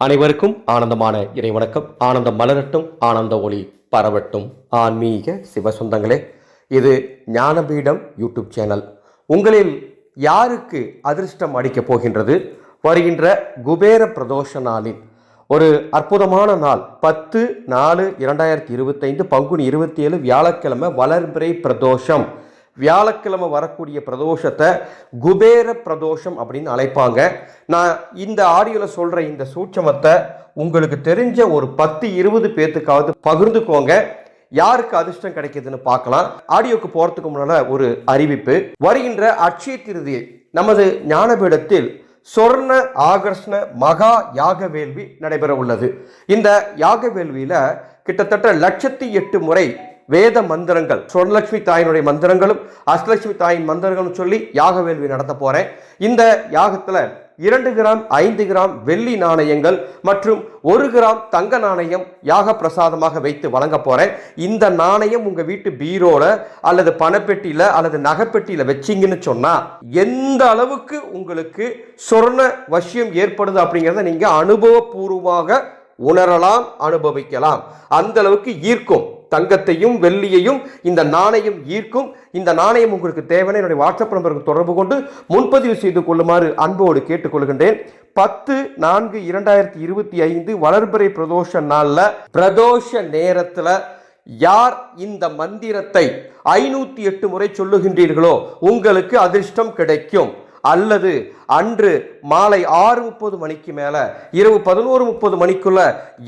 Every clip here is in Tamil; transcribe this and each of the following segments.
அனைவருக்கும் ஆனந்தமான இறை வணக்கம் ஆனந்தம் மலரட்டும் ஆனந்த ஒளி பரவட்டும். ஆன்மீக சிவசுந்தங்களே இது ஞானபீடம் யூடியூப் சேனல். உங்களில் யாருக்கு அதிர்ஷ்டம் அடிக்கப் போகின்றது? வருகின்ற குபேர பிரதோஷ நாளில். ஒரு அற்புதமான நாள். பத்து நாலு இரண்டாயிரத்தி இருபத்தைந்து பங்குனி இருபத்தி ஏழு வியாழக்கிழமை வளர்பிறை பிரதோஷம். வியாழக்கிழமை வரக்கூடிய பிரதோஷத்தை குபேர பிரதோஷம் அப்படின்னு அழைப்பாங்க. நான் இந்த ஆடியோவில் சொல்கிற இந்த சூட்சமத்தை உங்களுக்கு தெரிஞ்ச ஒரு பத்து இருபது பேர்த்துக்காவது பகிர்ந்துக்கோங்க. யாருக்கு அதிர்ஷ்டம் கிடைக்குதுன்னு பார்க்கலாம். ஆடியோக்கு போகிறதுக்கு முன்னால் ஒரு அறிவிப்பு. வருகின்ற அட்சய திருதியை நமது ஞானபீடத்தில் சொர்ண ஆகர்ஷ்ண மகா யாக வேள்வி நடைபெற உள்ளது இந்த யாக வேள்வியில் கிட்டத்தட்ட லட்சத்தி எட்டு முறை வேத மந்திரங்கள் சொர்ணலட்சுமி தாயினுடைய மந்திரங்களும் அஷ்டலட்சுமி தாயின் மந்திரங்களும் சொல்லி யாக வேள்வி நடத்த போகிறேன் இந்த யாகத்தில் இரண்டு கிராம் ஐந்து கிராம் வெள்ளி நாணயங்கள் மற்றும் ஒரு கிராம் தங்க நாணயம் யாக பிரசாதமாக வைத்து வழங்க போகிறேன் இந்த நாணயம் உங்கள் வீட்டு பீரோல அல்லது பணப்பெட்டியில் அல்லது நகைப்பெட்டியில் வச்சீங்கன்னு சொன்னால் எந்த அளவுக்கு உங்களுக்கு சொர்ண வசியம் ஏற்படுது அப்படிங்கிறத நீங்கள் அனுபவபூர்வமாக உணரலாம் அனுபவிக்கலாம். அந்த அளவுக்கு ஈர்க்கும். தங்கத்தையும் வெள்ளியையும் இந்த நாணயம் ஈர்க்கும். இந்த நாணயம் உங்களுக்கு தேவையான என்னுடைய வாட்ஸ்அப் நம்பருக்கு தொடர்பு கொண்டு முன்பதிவு செய்து கொள்ளுமாறு அன்போடு கேட்டுக்கொள்கின்றேன். பத்து நான்கு இரண்டாயிரத்தி இருபத்தி ஐந்து வளர்பிறை பிரதோஷ நாளில் பிரதோஷ நேரத்தில் யார் இந்த மந்திரத்தை ஐநூற்றி எட்டு முறை சொல்லுகின்றீர்களோ உங்களுக்கு அதிர்ஷ்டம் கிடைக்கும். அல்லது அன்று மாலை ஆறு முப்பது மணிக்கு மேலே இரவு பதினோரு முப்பது மணிக்குள்ள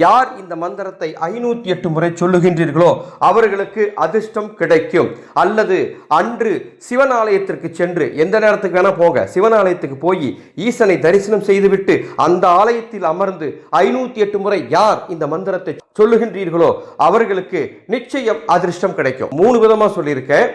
யார் இந்த மந்திரத்தை ஐநூற்றி எட்டு முறை சொல்லுகின்றீர்களோ அவர்களுக்கு அதிர்ஷ்டம் கிடைக்கும். அல்லது அன்று சிவன் ஆலயத்திற்கு சென்று எந்த நேரத்துக்கு வேணால் போங்க சிவன் ஆலயத்துக்கு போய் ஈசனை தரிசனம் செய்துவிட்டு அந்த ஆலயத்தில் அமர்ந்து ஐநூத்தி எட்டு முறை யார் இந்த மந்திரத்தை சொல்லுகின்றீர்களோ அவர்களுக்கு நிச்சயம் அதிர்ஷ்டம் கிடைக்கும். மூணு விதமாக சொல்லியிருக்கேன்.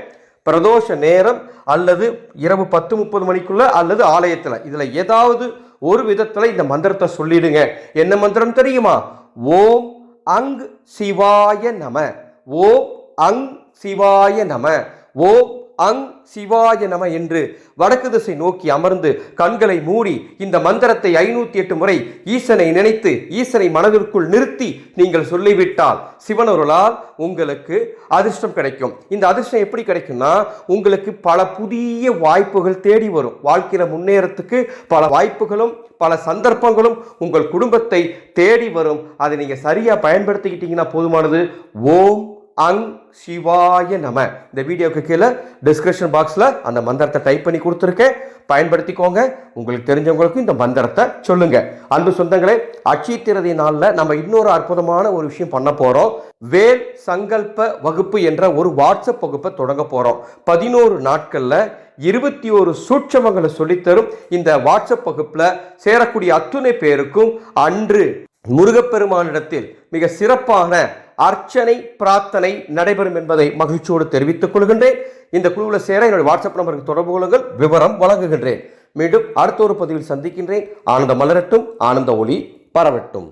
பிரதோஷ நேரம் அல்லது இரவு பத்து முப்பது மணிக்குள்ள அல்லது ஆலயத்தில். இதில் ஏதாவது ஒரு விதத்தில் இந்த மந்திரத்தை சொல்லிடுங்க. என்ன மந்திரம் தெரியுமா? ஓம் அங் சிவாய நம. ஓம் அங் சிவாய நம. ஓம் அங் சிவாய நம என்று வடக்கு திசை நோக்கி அமர்ந்து கண்களை மூடி இந்த மந்திரத்தை ஐநூத்தி எட்டு முறை ஈசனை நினைத்து ஈசனை மனதிற்குள் நிறுத்தி நீங்கள் சொல்லிவிட்டால் சிவனொருளால் உங்களுக்கு அதிர்ஷ்டம் கிடைக்கும். இந்த அதிர்ஷ்டம் எப்படி கிடைக்கும்னா உங்களுக்கு பல புதிய வாய்ப்புகள் தேடி வரும். வாழ்க்கையில முன்னேறத்துக்கு பல வாய்ப்புகளும் பல சந்தர்ப்பங்களும் உங்கள் குடும்பத்தை தேடி வரும். அதை நீங்க சரியா பயன்படுத்திக்கிட்டீங்கன்னா போதுமானது. ஓம் அங் சிவாய நம. இந்த வீடியோக்கு கீழே டிஸ்கிரிப்ஷன் பாக்ஸில் அந்த மந்திரத்தை டைப் பண்ணி கொடுத்துருக்கேன். பயன்படுத்திக்கோங்க. உங்களுக்கு தெரிஞ்சவங்களுக்கும் இந்த மந்திரத்தை சொல்லுங்க. அன்பு சொந்தங்களே அச்சித்திரதி நாளில் நம்ம இன்னொரு அற்புதமான ஒரு விஷயம் பண்ண போகிறோம் வேல் சங்கல்ப வகுப்பு என்ற ஒரு வாட்ஸ்அப் வகுப்பை தொடங்க போகிறோம் பதினோரு நாட்களில் இருபத்தி ஒரு சூட்சமங்களை சொல்லித்தரும். இந்த வாட்ஸ்அப் வகுப்பில் சேரக்கூடிய அத்துணை பேருக்கும் அன்று முருகப்பெருமானிடத்தில் மிக சிறப்பான அர்ச்சனை பிரார்த்தனை நடைபெறும் என்பதை மகிழ்ச்சியோடு தெரிவித்துக் கொள்கின்றேன். இந்த குழுவில் சேர என்னுடைய வாட்ஸ்அப் நம்பருக்கு தொடர்பு கொள்ளுங்கள் விவரம் வழங்குகின்றேன். மீண்டும் அடுத்த ஒரு பதிவில் சந்திக்கின்றேன். ஆனந்த மலரட்டும் ஆனந்த ஒளி பரவட்டும்.